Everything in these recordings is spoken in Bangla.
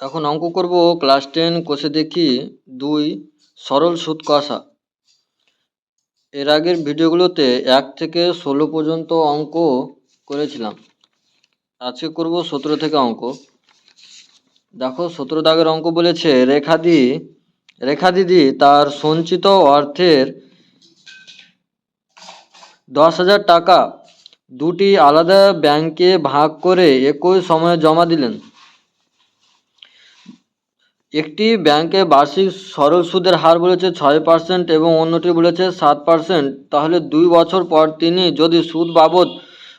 এখন অঙ্ক করব ক্লাস টেন কোষে দেখি দুই, সরল সুদ কষা। এর আগের ভিডিওগুলোতে এক থেকে ষোলো পর্যন্ত অঙ্ক করেছিলাম। আজকে করব সতেরো থেকে অঙ্ক। দেখো সতেরো দাগের অঙ্ক বলেছে, রেখাদি রেখা দিদি তার সঞ্চিত অর্থের দশ হাজার টাকা দুটি আলাদা ব্যাংকে ভাগ করে একই সময়ে জমা দিলেন। একটি ব্যাংকে বার্ষিক সরল সুদের হার বলেছে ছয় পার্সেন্ট এবং অন্যটি বলেছে সাত পার্সেন্ট। তাহলে দুই বছর পর তিনি যদি সুদ বাবদ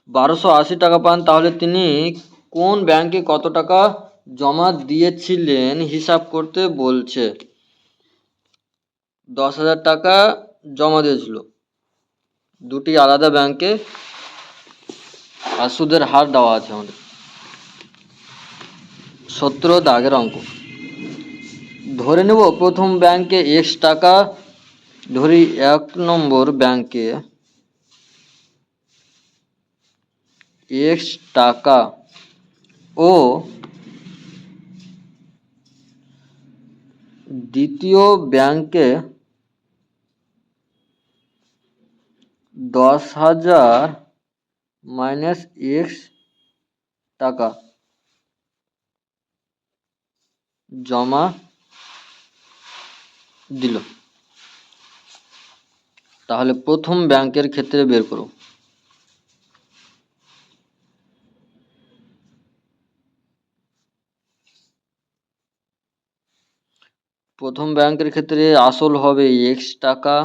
বারোশো আশি টাকা পান, তাহলে তিনি কোন ব্যাংকে কত টাকা জমা দিয়েছিলেন হিসাব করতে বলছে। দশ হাজার টাকা জমা দিয়েছিল। দুটি আলাদা ব্যাংকে আর সুদের হার দেওয়া আছে আমাদের। সতেরো দাগের অঙ্ক। ধরে নেব, প্রথম ব্যাংকে এক্স টাকা, ধরি এক নম্বর ব্যাংকে এক্স টাকা ও দ্বিতীয় ব্যাংকে দশ হাজার মাইনাস এক্স টাকা জমা দিল। তাহলে প্রথম ব্যাংকের ক্ষেত্রে বের করো। প্রথম ব্যাংকের ক্ষেত্রে আসল হবে এক্স টাকা,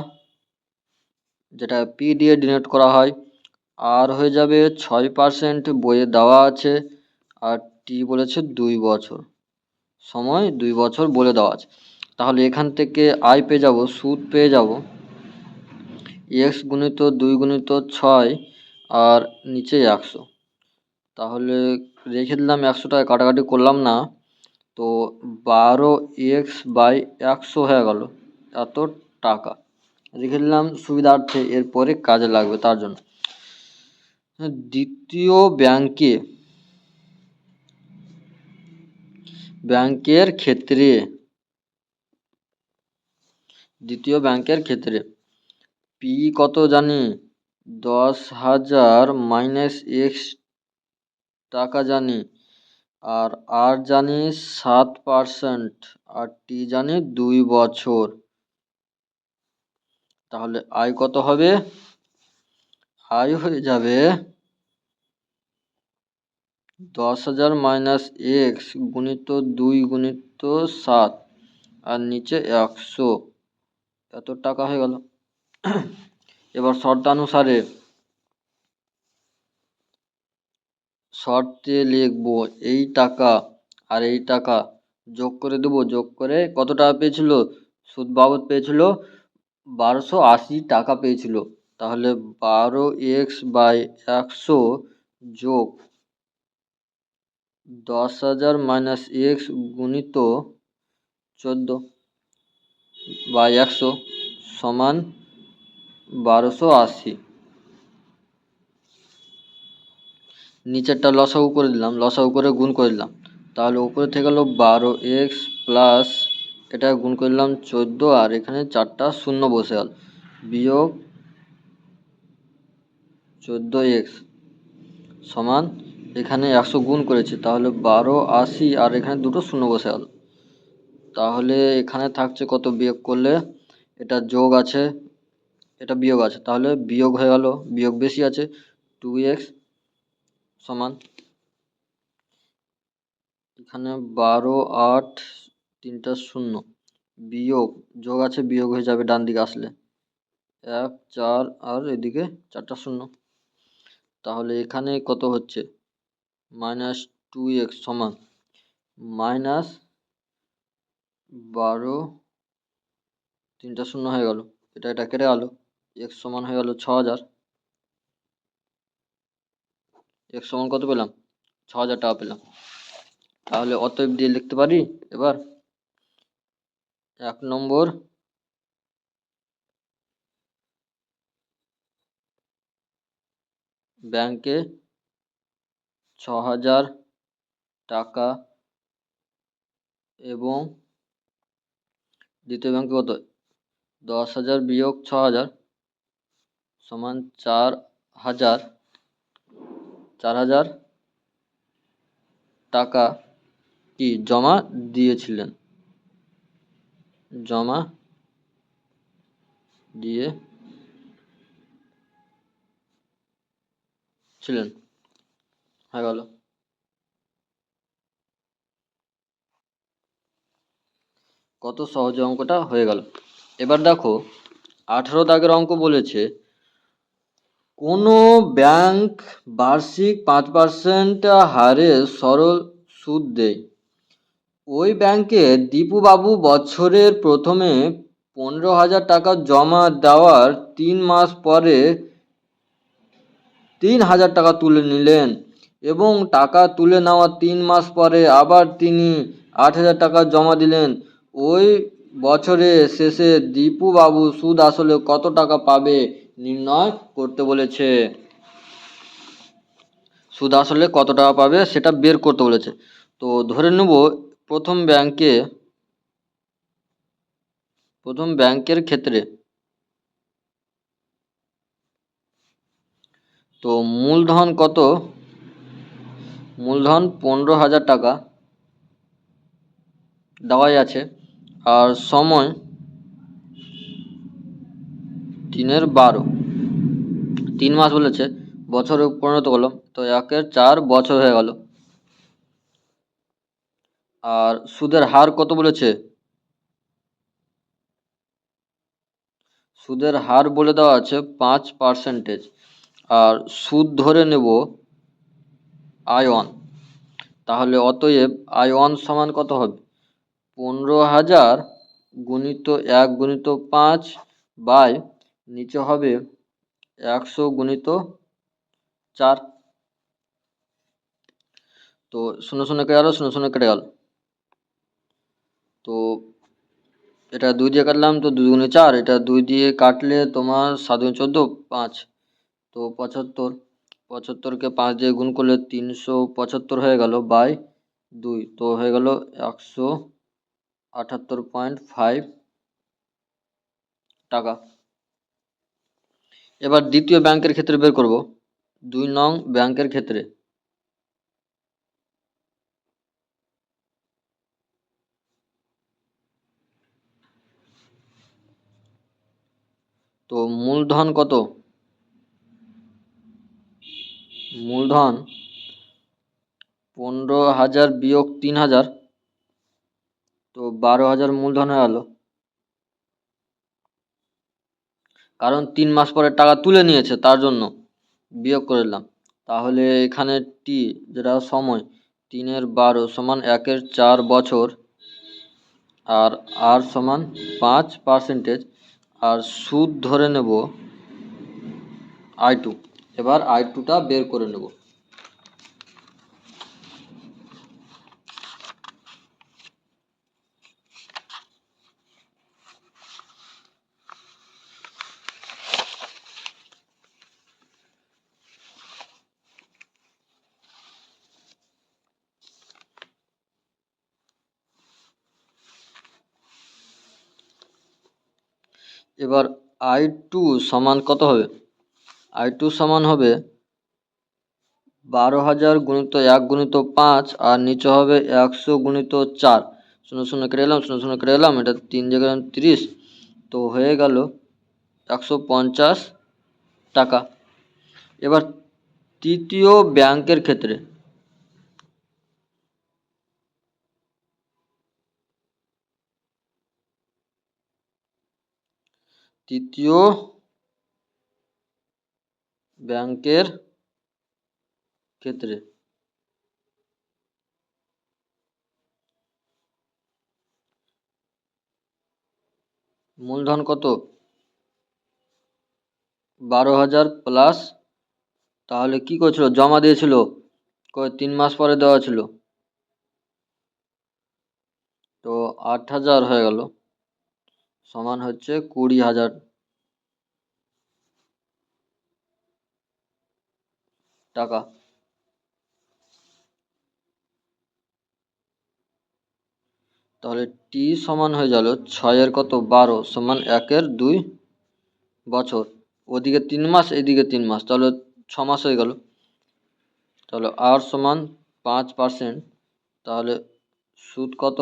যেটা পি দিয়ে ডিনোট করা হয়। আর হয়ে যাবে ছয় পার্সেন্ট বইয়ে দেওয়া আছে। আর টি বলেছে দুই বছর। সময় দুই বছর বলে দেওয়া আছে। তাহলে এখান থেকে আয় পেয়ে যাব, সুদ পেয়ে যাব। এক্স গুণিত দুই গুণিত ছয় আর নিচে একশো। তাহলে রেখে দিলাম একশো টাকা কাটাকাটি করলাম না। তো বারো এক্স বাই একশো হয়ে গেল, এত টাকা। রেখে দিলাম সুবিধার্থে, এরপরে কাজে লাগবে তার জন্য। দ্বিতীয় ব্যাংকে, ব্যাংকের ক্ষেত্রে দ্বিতীয় ব্যাংকের ক্ষেত্রে। পি কত জানি? দশ হাজার মাইনাস এক্স টাকা জানি। আর আর জানি সাত পার্সেন্ট। আর টি জানি দুই বছর। তাহলে আয় কত হবে? আয় হয়ে যাবে দশ হাজার মাইনাস এক্স গুণিত দুই গুণিত সাত। আর নিচে একশো। এত টাকা হয়ে গেল। এবার শর্তানুসারে শর্তে লিখব, এই টাকা আর এই টাকা যোগ করে দেবো। যোগ করে কত টাকা পেয়েছিল? সুদ বাবদ পেয়েছিল বারোশো আশি টাকা পেয়েছিল। তাহলে বারো এক্স বাই একশো যোগ দশ হাজার মাইনাস এক্স গুণিত চোদ্দ। বাই একশো সমান বারোশো আশি। নিচেরটা লসাগু করে দিলাম, লসাগু করে গুণ করে দিলাম। তাহলে উপরে থেকে গেলো বারো এক্স প্লাস, এটা গুণ করলাম চোদ্দ, আর এখানে চারটা শূন্য বসে গেল। বিয়োগ চোদ্দ এক্স সমান, এখানে একশো গুণ করেছি, তাহলে বারো আশি, আর এখানে দুটো শূন্য বসে গেল। তাহলে এখানে থাকছে কত বিয়োগ করলে? এটা যোগ আছে, এটা বিয়োগ আছে। তাহলে বিয়োগ হয়ে গেল, বিয়োগ বেশি আছে টু এক্স সমান এখানে বারো, আট, তিনটা শূন্য। বিয়োগ, যোগ আছে, বিয়োগ হয়ে যাবে ডান দিকে আসলে। এক, চার, আর এদিকে চারটা শূন্য। তাহলে এখানে কত হচ্ছে? মাইনাস টু এক্স সমান। মাইনাস বারো, তিনটা শূন্য হয়ে গেল। এটা এটা কেটে গেল। এক্স সমান হয়ে গেল ছ হাজার এক্স সমান কত পেলাম? ছ হাজার টাকা পেলাম। তাহলে অতএব দিয়ে লিখতে পারি এবার এক নম্বর ব্যাংকে ছ হাজার টাকা এবং দ্বিতীয় ব্যাংকে কত? দশ হাজার বিয়োগ ছ হাজার সমান চার হাজার চার হাজার টাকা কি জমা দিয়েছিলেন? জমা দিয়ে ছিলেন। হয়ে গেল। কত সহজে অঙ্কটা হয়ে গেল। এবার দেখো, আঠেরো দাগের অঙ্ক বলেছে, কোনো ব্যাংক বার্ষিক পাঁচ পার্সেন্ট হারে সরল সুদ দেয়। ওই ব্যাংকে দীপুবাবু বছরের প্রথমে পনেরো হাজার টাকা জমা দেওয়ার তিন মাস পরে তিন হাজার টাকা তুলে নিলেন এবং টাকা তুলে নেওয়ার তিন মাস পরে আবার তিনি আট হাজার টাকা জমা দিলেন। ওই বছরের শেষে দীপুবাবু সুদ আসলে কত টাকা পাবে নির্ণয় করতে বলেছে? সুদ আসলে কত টাকা পাবে সেটা বের করতে বলেছে। তো ধরে নেব প্রথম ব্যাংকে, প্রথম ব্যাংকের ক্ষেত্রে তো মূলধন কত? মূলধন পনেরো হাজার টাকা দেওয়াই আছে। আর সময় তিনের বারো। তিন মাস বলেছে, বছরে পরিণত করলাম তো একের চার বছর হয়ে গেল। আর সুদের হার কত বলেছে? সুদের হার বলে দেওয়া আছে পাঁচ পার্সেন্টেজ আর সুদ ধরে নেব আই ওয়ান। তাহলে অতএব আই ওয়ান সমান কত হবে? পনেরো হাজার গুণিত এক গুণিত পাঁচ বাই নিচে হবে একশো গুণিত চার। তো শূন্য শূন্য কেটে গেল, শূন্য শূন্য কেটে গেল। তো এটা দুই দিয়ে কাটলাম, তো দুই গুণে চার, এটা দুই দিয়ে কাটলে তোমার সাত গুণে চোদ্দ, পাঁচ। তো পঁচাত্তর, পঁচাত্তরকে পাঁচ দিয়ে গুণ করলে তিনশো পঁচাত্তর হয়ে গেল বাই দুই, তো হয়ে গেল একশো আটাত্তর পয়েন্ট ফাইভ টাকা। এবার দ্বিতীয় ব্যাংকের ক্ষেত্রে বের করব। দুই নং ব্যাংকের ক্ষেত্রে। তো মূলধন কত? মূলধন পনেরো হাজার বিয়োগ তিন হাজার। তো বারো হাজার মূলধন হয়ে গেল কারণ তিন মাস পরে টাকা তুলে নিয়েছে, তার জন্য বিয়োগ করে দিলাম। তাহলে এখানে টি, যেটা সময়, তিনের বারো সমান একের চার বছর, আর আর সমান পাঁচ পার্সেন্টেজ আর সুদ ধরে নেব আই টু এবার আই টুটা বের করে নেব। এবার আই টু সমান কত হবে? আই টু সমান হবে বারো হাজার গুণিত এক গুণিত পাঁচ আর নিচে হবে একশো গুণিত চার। শূন্য শূন্য কেটে এলাম, শূন্য শূন্য কেটে এলাম, এটা তিন জায়গায় তিরিশ। তো হয়ে গেল একশো পঞ্চাশ টাকা। এবার তৃতীয় ব্যাংকের ক্ষেত্রে তৃতীয় ব্যাংকের ক্ষেত্রে। মূলধন কত? বারো হাজার প্লাস তাহলে কি করছিল? জমা দিয়েছিল। তিন মাস পরে দেওয়া ছিল। তো আট হাজার হয়ে গেল। সমান হচ্ছে কুড়ি হাজার। টাকা। তাহলে টি সমান হয়ে গেল ছয়ের কত? বারো সমান একের দুই বছর। ওদিকে তিন মাস, এদিকে তিন মাস। তাহলে ছ মাস হয়ে গেল। তাহলে আর সমান পাঁচ পার্সেন্ট তাহলে সুদ কত?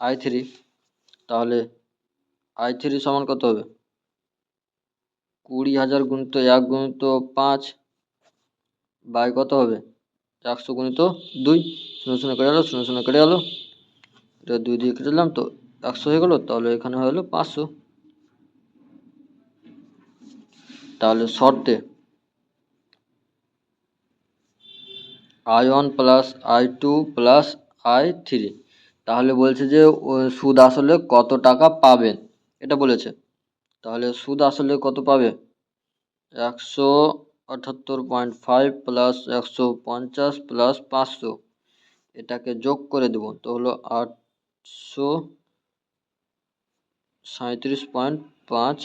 আই থ্রি তাহলে আই থ্রি সমান কত হবে? কুড়ি হাজার গুণিত এক গুণিত পাঁচ বাই কত হবে? একশো গুণিত দুই। শূন্য শূন্য কেটে গেলো শূন্য শূন্য কেটে গেলো এটা দুই দিয়ে কেটে দিলাম তো একশো হয়ে গেলো, তাহলে এখানে হয়ে গেলো পাঁচশো। তাহলে শর্তে I one plus I two plus I three তাহলে বলছে যে সুদ আসলে কত টাকা পাবেন? এটা বলেছে। তাহলে সুদ আসলে কত পাবে? একশো আটাত্তর পয়েন্ট ফাইভ প্লাস একশো পঞ্চাশ প্লাস পাঁচশো। এটাকে যোগ করে দেবো। তো হলো আটশো সাঁত্রিশ পয়েন্ট পাঁচ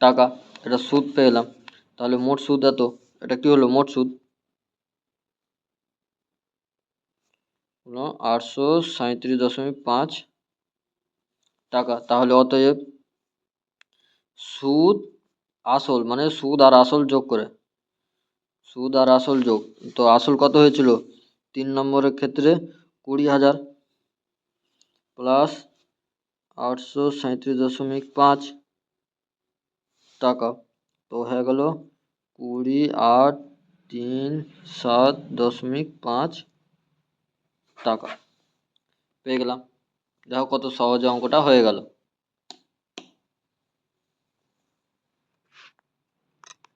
টাকা। এটা সুদ পেলাম তাহলে মোট সুদ এত? এটা কী হলো? মোট সুদ? হলো আটশো সাঁত্রিশ দশমিক পাঁচ টাকা। তাহলে অতএব সুদ আসল মানে সুদ আর আসল যোগ করে। সুদ আর আসল যোগ। তো আসল কত হয়েছিল? তিন নম্বরের ক্ষেত্রে কুড়ি হাজার প্লাস আটশো সাঁত্রিশ দশমিক পাঁচ টাকা। তো হয়ে গেল কুড়ি আট তিন সাত দশমিক পাঁচ টাকা। পেয়ে গেলাম। দেখো কত সহজে অঙ্কটা হয়ে গেল।